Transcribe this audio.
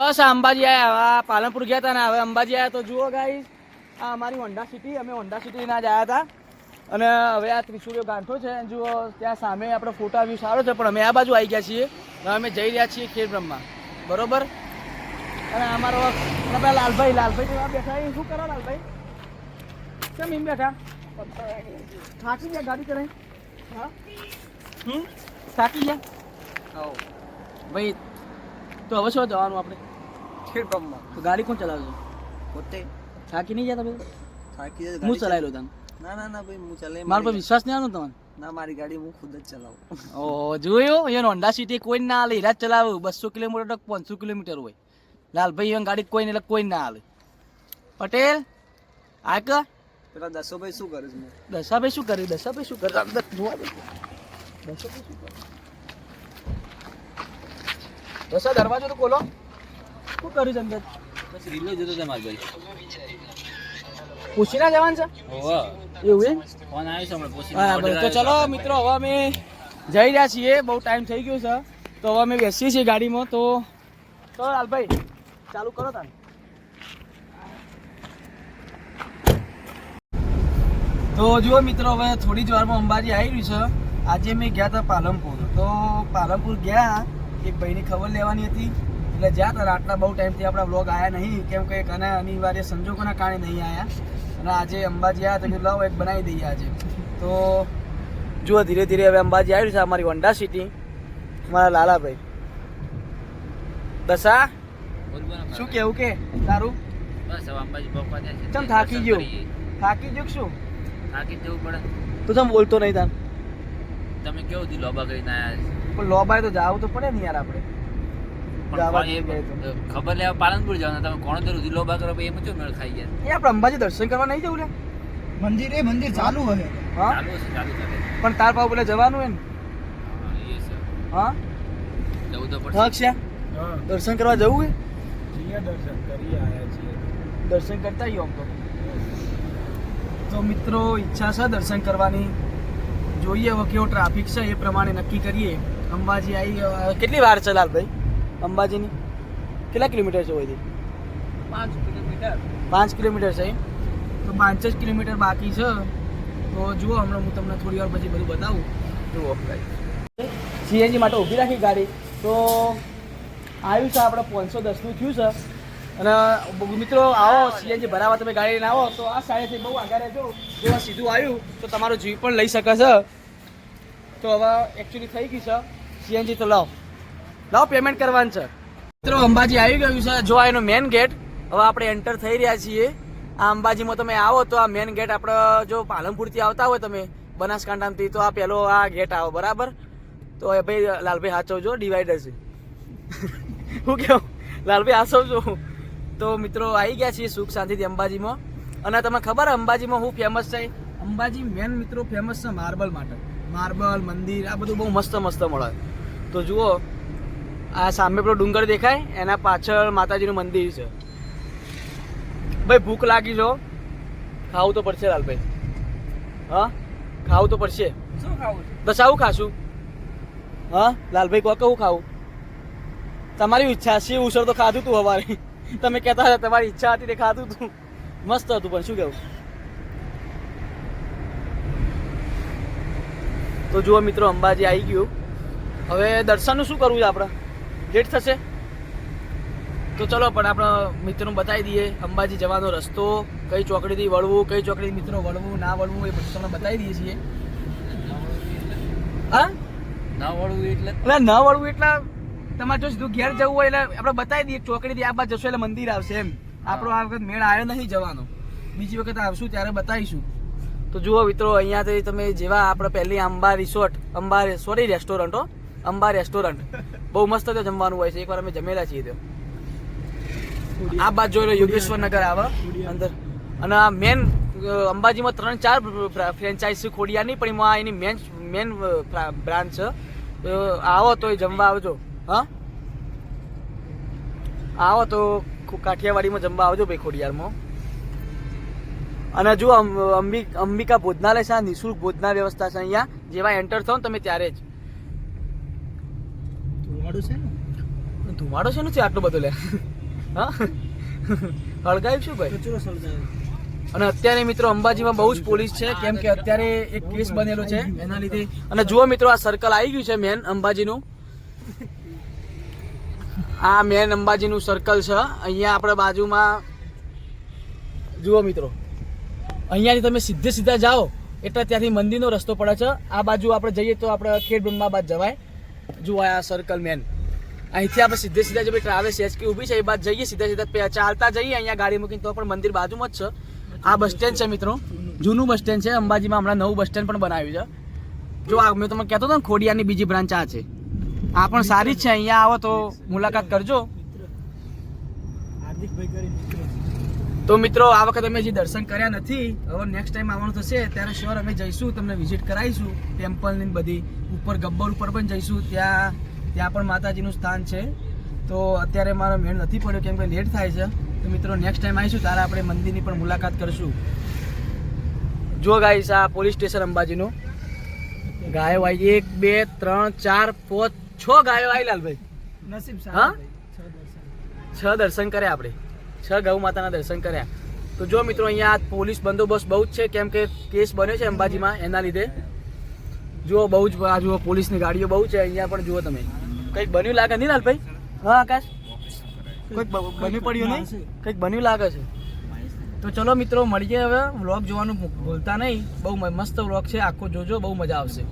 બસ અંબાજી આવ્યા પાલનપુર ગયા હતા ને હવે અંબાજી આવ્યા તો જુઓ ગાઈ આ અમારી હોન્ડા સિટી અમે હોન્ડા સિટીના જ આવ્યા હતા અને હવે આ ત્રિશુળીઓ ગાંઠો છે. જુઓ ત્યાં સામે આપણો ફોટા વ્યૂ સારો છે. પણ અમે આ બાજુ આવી ગયા છીએ. હવે અમે જઈ રહ્યા છીએ ખેડ બ્રહ્મા બરોબર? અને અમારો પેલા લાલભાઈ લાલભાઈ બેઠા એ શું કરો લાલભાઈ? કેમ એમ બેઠા? થાકી ગયા ગાડી કરે હા? હમ? થાકી ગયા? ભાઈ તો હવે શું જવાનું આપણે? તો ગાડી કોણ ચલાવશે પોતે થાકી નહીં જતા ભાઈ થાકી જાય હું ચલાવી લઉં તમે ના ના ના ભાઈ હું ચલાવી મારા પર વિશ્વાસ નહીં આવતો તમને ના મારી ગાડી હું ખુદ જ ચલાવું ઓ જોયું અહીંયા હોન્ડા સિટી કોઈ ના હાલે હીરા ચલાવું બસો કિલોમીટર પાંચસો કિલોમીટર હોય લાલભાઈ એમ ગાડી કોઈ એટલે કોઈ ના હાલે પટેલ આ કર પેલા દસોભાઈ શું કરે છે દશાભાઈ શું કરે દશાભાઈ શું કરે અંદર જોવા દે દશાભાઈ શું કરે દશા દરવાજો તો ખોલો શું કર્યું છે અંદર? બસ રીલો જોતો હતો મારો ભાઈ. પૂછીના જવાનું છે? એવું એમ? ફોન આવ્યો છે હમણાં પૂછી બરાબર. તો ચલો મિત્રો હવે અમે જઈ રહ્યા છીએ. બહુ ટાઈમ થઈ ગયો છે. તો હવે અમે બેસીએ છીએ ગાડીમાં. તો તો લાલભાઈ ચાલુ કરો તાને. તો જુઓ મિત્રો હવે થોડી જ વારમાં અંબાજી આવી રહ્યું છે. આજે મેં ગયા હતા પાલનપુર. તો પાલનપુર ગયા. એક ભાઈની ખબર લેવાની હતી. એટલે જ્યાં હતા આટલા બહુ ટાઈમથી આપણા બ્લોગ આવ્યા નહીં. કેમ કે ઘણા અનિવાર્ય સંજોગોના કારણે નહીં આવ્યા અને આજે અંબાજી આવ્યા તો લાવો એક બનાવી દઈએ આજે. તો જુઓ ધીરે ધીરે હવે અંબાજી આવ્યું છે અમારી હોન્ડા સિટી મારા લાલાભાઈ. દશા શું કેવું કે? તારું? બસ હવે અંબાજી પહોંચવા છે. ચમ થાકી ગયો? થાકી ગયો શું? થાકી જવું પડે. તું તમે બોલતો નહીં તાર. તમે કેવું દી લોબા કરીને આવ્યા પણ લોબાય તો જાવું તો પડે ને યાર આપણે પણ જવા કોણ એ જ ગયે ખબર લેવા પાલનપુર જવાના તમે કોણ તો સુધી લોબા કરો ભાઈ એમ ચો મેળ ખાઈ ગયા. એ આપણે અંબાજી દર્શન કરવા નહીં જવું લે? મંદિર એ મંદિર ચાલુ હે હા? ચાલુ છે ચાલુ ચાલે. પણ તાર પાવ પેલા જવાનું હોય ને હા, એ છે. હા? જવું તો પડશે. હક છે દર્શન કરવા જવું હે? જીયા દર્શન કરી આયા છીએ. દર્શન કરતા આમ તો. તો મિત્રો ઈચ્છા છે દર્શન કરવાની? જોઈએ હવે કેવો ટ્રાફિક છે એ પ્રમાણે નક્કી કરીએ. અંબાજી આવી કેટલી વાર છે લાલભાઈ? અંબાજીની? કેટલા કિલોમીટર છે હોયથી પાંચ કિલોમીટર. પાંચ કિલોમીટર છે તો પાંચ જ કિલોમીટર બાકી છે. તો જુઓ હમણાં હું તમને થોડી વાર પછી બધું બતાવું. જુઓ સીએનજી માટે ઊભી રાખી ગાડી. તો આવ્યું છે આપણે પાંચસો દસનું થયું છે. અને મિત્રો આવો સીએનજી ભરાવા તમે ગાડી લઈને આવો. તો આ સાઈડથી બહુ આગળ રહેજો. જો સીધું આવ્યું તો તમારો જીવ પણ લઈ શકે છે. તો હવે એકચ્યુઅલી થઈ ગઈ છે. સીએનજી તો લાવો. લાવો પેમેન્ટ કરવાનું છે. મિત્રો, અંબાજી આવી ગયું છે. જો આ એનો મેન ગેટ હવે આપણે એન્ટર થઈ રહ્યા છીએ. આ અંબાજીમાં તમે આવો તો આ મેન ગેટ આપણે જો પાલનપુરથી આવતા હોય તમે બનાસકાંઠામાંથી તો આ પહેલો આ ગેટ આવો, બરાબર? તો એ ભાઈ, લાલભાઈ હાચવજો ડિવાઈડર છે હું કેવું? લાલભાઈ હાચવજો. તો મિત્રો, આવી ગયા છીએ સુખ શાંતિથી અંબાજીમાં. અને તમને ખબર અંબાજીમાં હું ફેમસ છે? અંબાજી મેન મિત્રો ફેમસ છે માર્બલ માટે. માર્બલ, મંદિર, આ બધું બહુ મસ્ત મસ્ત મળે. તો જુઓ આ સામે પેલો ડુંગર દેખાય એના પાછળ માતાજીનું મંદિર છે. ભાઈ ભૂખ લાગી છો ખાવું તો પડશે લાલભાઈ. હા? ખાવું તો પડશે. શું ખાવું બસ આવું ખાશું. હા? લાલભાઈ કહો કહું ખાવું? તમારી ઈચ્છા છે ઉછળ તો ખાધું તું અમારે તમે કહેતા હતા તમારી ઈચ્છા હતી તે ખાધું તું. મસ્ત હતું પણ શું કહેવું? તો જુઓ મિત્રો અંબાજી આવી ગયું. હવે દર્શનનું શું કરવું છે આપણે? લેટ થશે? તો ચલો પણ આપણા મિત્રોને બતાવી દઈએ. અંબાજી જવાનો રસ્તો કઈ ચોકડીથી વળવું કઈ ચોકડી મિત્રો વળવું ના વળવું એ બધું તમને બતાવી દઈએ છીએ. હા? ના વળવું એટલે? એટલે ના વળવું એટલે તમારે જો સીધું ઘેર જવું હોય એટલે આપણે બતાવી દઈએ ચોકડીથી આ બાજુ જશો એટલે મંદિર આવશે એમ. આપણો આ વખત મેળ આવ્યો નહીં જવાનો. બીજી વખત આવશું ત્યારે બતાવીશું. તો જુઓ મિત્રો અહીંયાથી તમે જેવા આપણે પહેલી અંબા રિસોર્ટ અંબા સોરી રેસ્ટોરન્ટો અંબા રેસ્ટોરન્ટ બહુ મસ્ત ત્યાં જમવાનું હોય છે. એકવાર અમે જમેલા છીએ ત્યાં. આ બાજુ જોઈ લો, યોગેશ્વર નગર આવે. અંદર. અને આ મેન અંબાજીમાં ત્રણ ચાર ફ્રેન્ચાઇઝ ખોડિયાની પણ એમાં એની મેન મેન બ્રાન્ચ છે. આવો તો એ જમવા આવજો. હા? આવો તો કાઠિયાવાડીમાં જમવા આવજો ભાઈ ખોડિયારમાં. અને જો અંબિક ભોજનાલય છે નિઃશુલ્ક ભોજના વ્યવસ્થા છે અહીંયા. જેવા એન્ટર થાવ તમે ત્યારે જ. ધોવાડું છે ને ધુમાડો છે નથી આટલો બધો લે? હા? હળગાવ્યું શું ભાઈ? કચરો સળગાવ્યો અને અત્યારે મિત્રો અંબાજીમાં બહુ જ પોલીસ છે કેમ કે અત્યારે એક કેસ બનેલો છે એના લીધે. અને જુઓ મિત્રો આ સર્કલ આવી ગયું છે મેન અંબાજીનું. આ મેન અંબાજીનું સર્કલ છે. અહીંયા આપણે બાજુમાં જુઓ મિત્રો. અહીંયાથી તમે સીધે સીધા જાઓ એટલે ત્યાંથી મંદિરનો રસ્તો પડે છે. આ બાજુ આપણે જઈએ તો આપણે ખેડ બાદ જવાય. જુઓ આ સર્કલ મેન અહીંથી આપણે સીધે સીધા જે ટ્રાવેલ્સ એચકી ઊભી છે, એ બાદ જઈએ, સીધા સીધા ચાલતા જઈએ, અહીંયા ગાડી મૂકીને તો પણ મંદિર બાજુમાં જ છે. આ બસ સ્ટેન્ડ છે મિત્રો. જૂનું બસ સ્ટેન્ડ છે, અંબાજીમાં હમણાં નવું બસ સ્ટેન્ડ પણ બનાવ્યું છે. જો આ મેં તમને કહેતો હતો ને ખોડિયાની બીજી બ્રાન્ચ આ છે. આ પણ સારી જ છે, અહીંયા આવો તો મુલાકાત કરજો. હાર્દિકભાઈ કરી તો મિત્રો આ વખતે અમે જે દર્શન કર્યા નથી હવે નેક્સ્ટ ટાઈમ આવવાનું થશે ત્યારે શ્યોર અમે જઈશું તમને વિઝિટ કરાવીશું ટેમ્પલની બધી ઉપર ગબ્બર ઉપર પણ જઈશું ત્યાં ત્યાં પણ માતાજીનું સ્થાન છે. તો અત્યારે મારો મેળ નથી પડ્યો કેમ કે લેટ થાય છે. તો મિત્રો નેક્સ્ટ ટાઈમ આવીશું ત્યારે આપણે મંદિરની પણ મુલાકાત કરીશું. જો ગાઈસ આ પોલીસ સ્ટેશન અંબાજીનું. ગાયો આવી એક બે ત્રણ ચાર પાંચ છ ગાયો આવી લાલભાઈ નસીબ હા? સારું છ દર્શન. છ દર્શન કર્યા આપણે. છ ગૌ માતાના દર્શન કર્યા. તો જો મિત્રો, અહીંયા આ પોલીસ બંદોબસ્ત બહુ જ છે. કેમ કે કેસ બન્યો છે અંબાજીમાં એના લીધે. જુઓ બહુ જ, આ જુઓ પોલીસની ગાડીઓ બહુ છે. અહીંયા પણ જુઓ તમે. કંઈક બન્યું લાગે? નહીં લાલભાઈ? હા, આકાશ? કંઈક બન્યું પડ્યું નહીં? કંઈક બન્યું લાગે છે. તો ચલો મિત્રો, મળીએ હવે. વ્લોગ જોવાનું ભૂલતા નહીં. બહુ મસ્ત વ્લોગ છે. આખો જોજો. બહુ મજા આવશે.